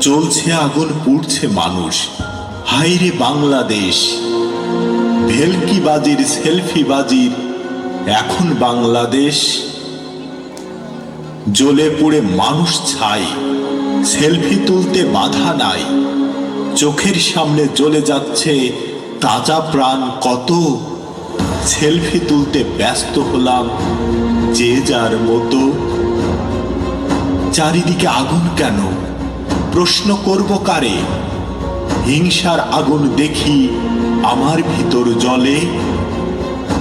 জ্বলছে আগুন, পুড়ছে মানুষ। হাইরে বাংলাদেশ। ভেলকি বাজির সেলফি বাজির এখন বাংলাদেশ। জ্বলে পুড়ে মানুষ ছাই। সেলফি তুলতে বাধা নাই। চোখের সামনে জ্বলে যাচ্ছে তাজা প্রাণ কত। সেলফি তুলতে ব্যস্ত হলাম যে যার মতো। চারিদিকে আগুন কেন? প্রশ্ন করব কারে? হিংসার আগুন দেখি আমার ভিতর জলে।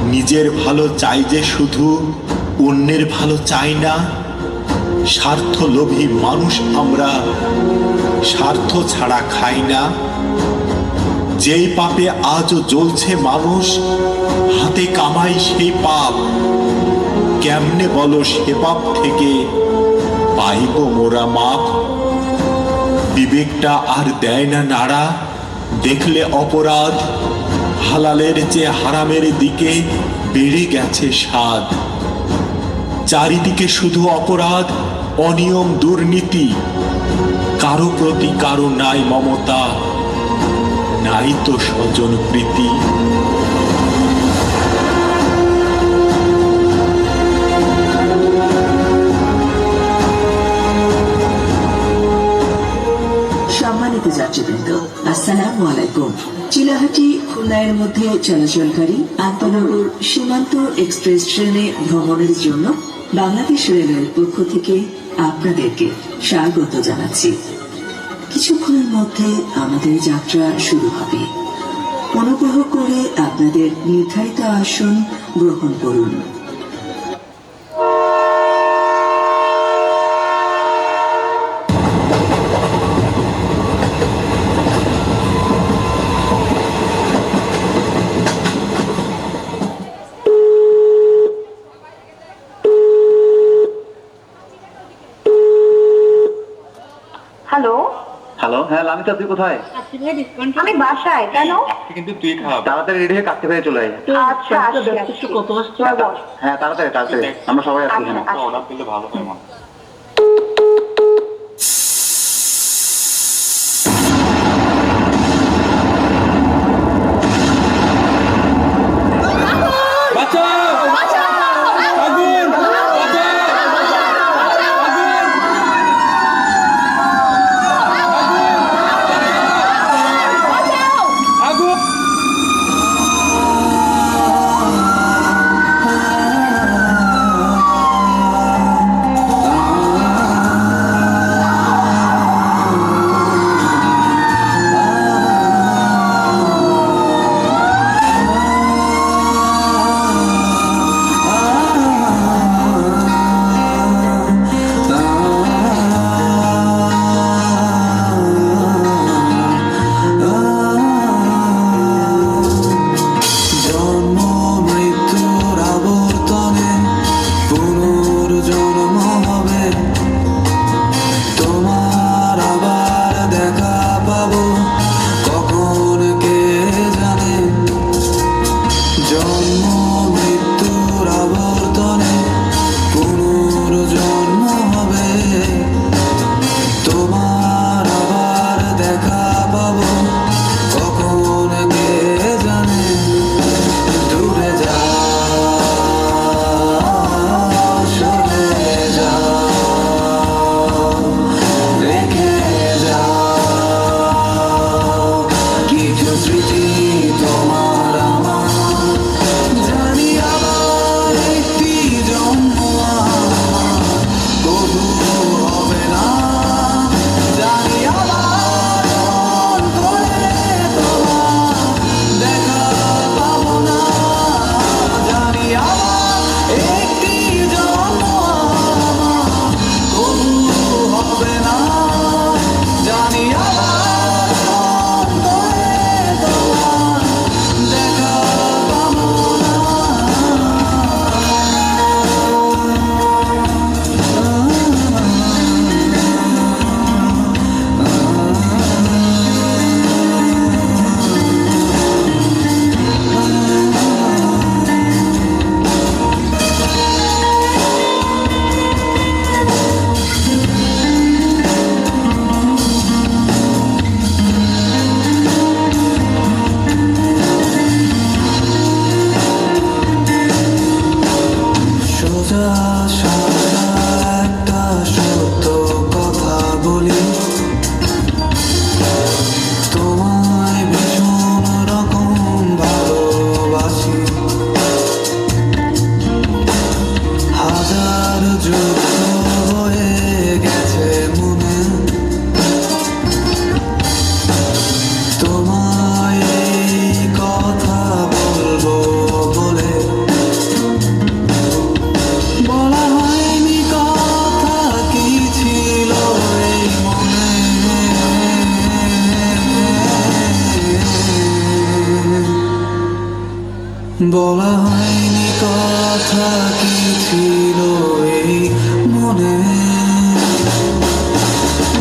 নিজের ভালো চাই যে শুধু, অন্যের ভালো চাই না। স্বার্থ লোভী মানুষ আমরা, স্বার্থ ছাড়া খাই না। যেই পাপে আজও জ্বলছে মানুষ, হাতে কামাই সেই পাপ। কেমনে বলো সে পাপ থেকে? পাইব মোরা মাপ। বিবেকটা আর দেয় না নাড়া। দেখলে অপরাধ, হালালের চেয়ে হারামের দিকে বেড়ে গেছে স্বাদ। চারিদিকে শুধু অপরাধ, অনিয়ম, দুর্নীতি। কারও প্রতি কারও নাই মমতা, নাই তো স্বজন প্রীতি। যাত্রীবৃন্দ আসসালামু আলাইকুম। চিলাহাটি খুলনায়ের মধ্যে চলাচলকারী আন্তনগর সীমান্ত এক্সপ্রেস ট্রেনে ভ্রমণের জন্য বাংলাদেশ রেলওয়ের পক্ষ থেকে আপনাদেরকে স্বাগত জানাচ্ছি। কিছুক্ষণের মধ্যে আমাদের যাত্রা শুরু হবে। অনুগ্রহ করে আপনাদের নির্ধারিত আসন গ্রহণ করুন হ্যালো হ্যালো? হ্যাঁ লামিতা তুই কোথায়? আমি বাসায় কেন? কিন্তু তুই খাওয়া তাড়াতাড়ি রেডি হয়ে কাটতে পেরে চলে আয়। আচ্ছা আচ্ছা আসছি। হ্যাঁ তাড়াতাড়ি তাড়াতাড়ি। আমরা সবাই আছি আচ্ছা, আচ্ছা। ভালো হয়।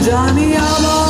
জানি আমার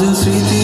আজ স্মৃতি